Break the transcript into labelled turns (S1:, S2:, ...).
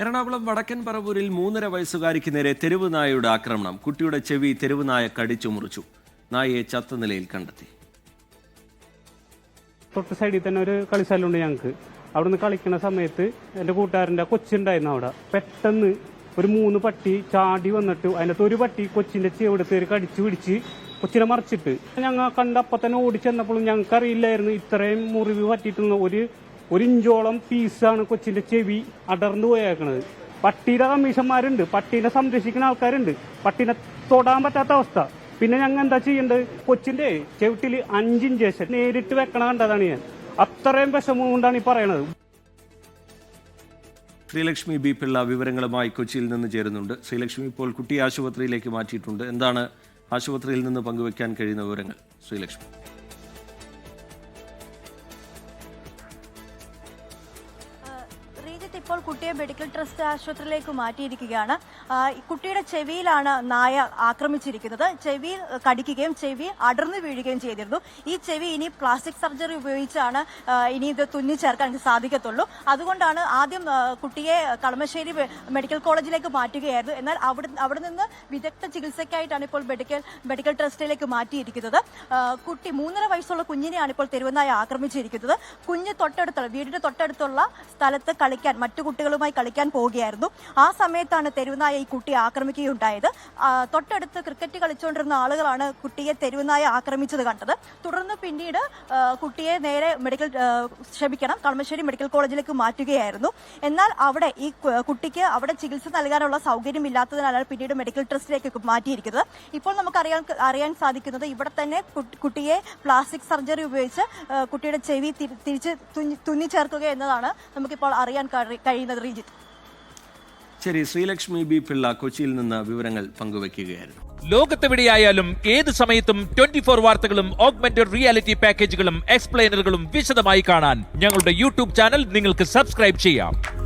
S1: എറണാകുളം വടക്കൻ പറവൂരിൽ മൂന്നര വയസ്സുകാരിക്ക് നേരെ തെരുവ് നായയുടെ ആക്രമണം. കുട്ടിയുടെ ചെവി തെരുവ് നായ കടിച്ചു മുറിച്ചു നായയെ ചത്ത നിലയിൽ കണ്ടെത്തി.
S2: തൊട്ട് സൈഡിൽ തന്നെ ഒരു കളിസ്ഥലമുണ്ട് ഞങ്ങൾക്ക് അവിടുന്ന് കളിക്കുന്ന സമയത്ത് എന്റെ കൂട്ടുകാരന്റെ കൊച്ചുണ്ടായിരുന്നു അവിടെ. പെട്ടെന്ന് ഒരു മൂന്ന് പട്ടി ചാടി വന്നിട്ട് അതിനകത്ത് ഒരു പട്ടി കൊച്ചിന്റെ ചെവിടുത്ത് കടിച്ചു പിടിച്ച് കൊച്ചിനെ മറിച്ചിട്ട്. ഞങ്ങൾ കണ്ടപ്പോൾ തന്നെ ഓടിച്ചെന്നപ്പോഴും ഞങ്ങൾക്ക് അറിയില്ലായിരുന്നു ഇത്രയും മുറിവ് പറ്റിയിട്ടുള്ള ഒരു ഒരു ഇഞ്ചോളം പീസാണ് കൊച്ചിന്റെ ചെവി അടർന്നു പോയേക്കണത്. പട്ടിയുടെ കമ്മീഷന്മാരുണ്ട്. പട്ടീനെ സംരക്ഷിക്കുന്ന ആൾക്കാരുണ്ട്. പട്ടീനെ തൊടാൻ പറ്റാത്ത അവസ്ഥ. പിന്നെ ഞങ്ങൾ എന്താ ചെയ്യേണ്ടത്? കൊച്ചിന്റെ ചെവിട്ടിൽ അഞ്ച് നേരിട്ട് വെക്കണ കണ്ടതാണ് ഞാൻ. അത്രയും വിഷമം കൊണ്ടാണ് ഈ പറയണത്.
S1: ശ്രീലക്ഷ്മി ബി പിള്ള വിവരങ്ങളുമായി കൊച്ചിയിൽ നിന്ന് ചേരുന്നുണ്ട്. ശ്രീലക്ഷ്മി ഇപ്പോൾ കുട്ടിയെ ആശുപത്രിയിലേക്ക് മാറ്റിയിട്ടുണ്ട്. എന്താണ് ആശുപത്രിയിൽ നിന്ന് പങ്കുവെക്കാൻ കഴിയുന്ന വിവരങ്ങൾ? ശ്രീലക്ഷ്മി.
S3: റീജിത്ത് ഇപ്പോൾ കുട്ടിയെ മെഡിക്കൽ ട്രസ്റ്റ് ആശുപത്രിയിലേക്ക് മാറ്റിയിരിക്കുകയാണ്. കുട്ടിയുടെ ചെവിയിലാണ് നായ ആക്രമിച്ചിരിക്കുന്നത്. ചെവി കടിക്കുകയും ചെവി അടർന്നു വീഴുകയും ചെയ്തിരുന്നു. ഈ ചെവി ഇനി പ്ലാസ്റ്റിക് സർജറി ഉപയോഗിച്ചാണ് ഇനി ഇത് തുന്നി ചേർക്കാൻ സാധിക്കത്തുള്ളൂ. അതുകൊണ്ടാണ് ആദ്യം കുട്ടിയെ കളമശ്ശേരി മെഡിക്കൽ കോളേജിലേക്ക് മാറ്റുകയായിരുന്നു. എന്നാൽ അവിടെ അവിടെ നിന്ന് വിദഗ്ധ ചികിത്സയ്ക്കായിട്ടാണ് ഇപ്പോൾ മെഡിക്കൽ മെഡിക്കൽ ട്രസ്റ്റിലേക്ക് മാറ്റിയിരിക്കുന്നത്. കുട്ടി മൂന്നര വയസ്സുള്ള കുഞ്ഞിനെയാണ് ഇപ്പോൾ തെരുവനായ ആക്രമിച്ചിരിക്കുന്നത്. കുഞ്ഞ് തൊട്ടടുത്തുള്ള വീടിന്റെ തൊട്ടടുത്തുള്ള സ്ഥലത്ത് കളിക്കാൻ മറ്റു കുട്ടികളുമായി കളിക്കാൻ പോവുകയായിരുന്നു. ആ സമയത്താണ് തെരുവുനായ ഈ കുട്ടിയെ ആക്രമിക്കുകയുണ്ടായത്. തൊട്ടടുത്ത് ക്രിക്കറ്റ് കളിച്ചുകൊണ്ടിരുന്ന ആളുകളാണ് കുട്ടിയെ തെരുവുനായ ആക്രമിച്ചത് കണ്ടത്. തുടർന്ന് പിന്നീട് കുട്ടിയെ നേരെ മെഡിക്കൽ ക്ഷമിക്കണം കളമശ്ശേരി മെഡിക്കൽ കോളേജിലേക്ക് മാറ്റുകയായിരുന്നു. എന്നാൽ അവിടെ ഈ കുട്ടിക്ക് അവിടെ ചികിത്സ നൽകാനുള്ള സൗകര്യം ഇല്ലാത്തതിനാലാണ് പിന്നീട് മെഡിക്കൽ ട്രസ്റ്റിലേക്ക് മാറ്റിയിരിക്കുന്നത്. ഇപ്പോൾ നമുക്ക് അറിയാൻ സാധിക്കുന്നത് ഇവിടെ തന്നെ കുട്ടിയെ പ്ലാസ്റ്റിക് സർജറി ഉപയോഗിച്ച് കുട്ടിയുടെ ചെവി തിരി- തിരിച്ച് തുന്നി- ചേർക്കുക എന്നതാണ് നമുക്കിപ്പോൾ അറിയാൻ കഴി- കഴിയുന്നത് റീജിത്ത്
S1: ശരി ശ്രീലക്ഷ്മി ബി പിള്ള കൊച്ചിയിൽ നിന്ന് വിവരങ്ങൾ പങ്കുവയ്ക്കുകയായിരുന്നു.
S4: ലോകത്തെവിടെയായാലും ഏത് സമയത്തും ട്വന്റി ഫോർ വാർത്തകളും ഓഗ്മെന്റഡ് റിയാലിറ്റി പാക്കേജുകളും എക്സ്പ്ലെയിനറുകളും വിശദമായി കാണാൻ ഞങ്ങളുടെ യൂട്യൂബ് ചാനൽ നിങ്ങൾക്ക് സബ്സ്ക്രൈബ് ചെയ്യാം.